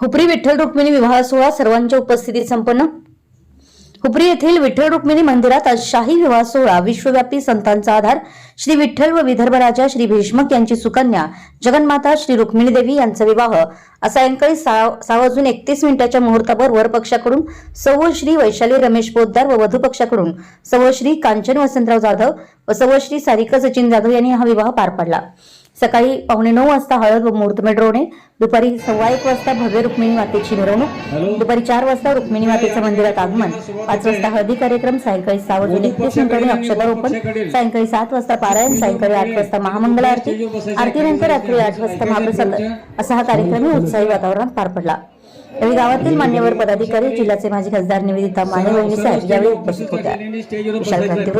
हुपरी विठ्ठल रुक्मिणी विवाह सोहळा सर्वांच्या उपस्थितीत संपन्न. हुपरी येथील विठ्ठल रुक्मिणी मंदिरात आज शाही विवाह सोहळा विश्वव्यापी संतांचा आधार श्री विठ्ठल व विदर्भ राजा श्री भीष्मक यांची सुकन्या जगन्माता श्री रुक्मिणी देवी यांचा विवाह. सायंकाळी सहा सहा वाजून एकतीस मिनिटाच्या मुहूर्तावर वर पक्षाकडून सव श्री वैशाली रमेश पोद्दार व वधू पक्षाकडून सव श्री कांचन वसंतराव जाधव व सव श्री सारिका सचिन जाधव यांनी हा विवाह पार पाडला. सकाळी पावणे नऊ वाजता हळद व मुहूर्तमेढ रोवणे दुपारी सव्वा एक वाजता भव्य रुक्मिणी मातेची मिरवणूक. दुपारी चार वाजता रुक्मिणी मातेचं मंदिरात आगमन. पाच वाजता हळदी कार्यक्रम सायंकाळी सहा वाजून एकतीस मिनिटांनी अक्षतारोपण सायंकाळी सात वाजता पारायण सायंकाळी आठ वाजता महामंगल आरती. आरतीनंतर रात्री आठ वाजता महाप्रसाद असा हा कार्यक्रम उत्साही वातावरणात पार पडला. यावेळी गावातील मान्यवर पदाधिकारी जिल्ह्याचे माजी खासदार निवेदिता माने वहिनी साहेब यावेळी उपस्थित होत्या. विशाल क्रांती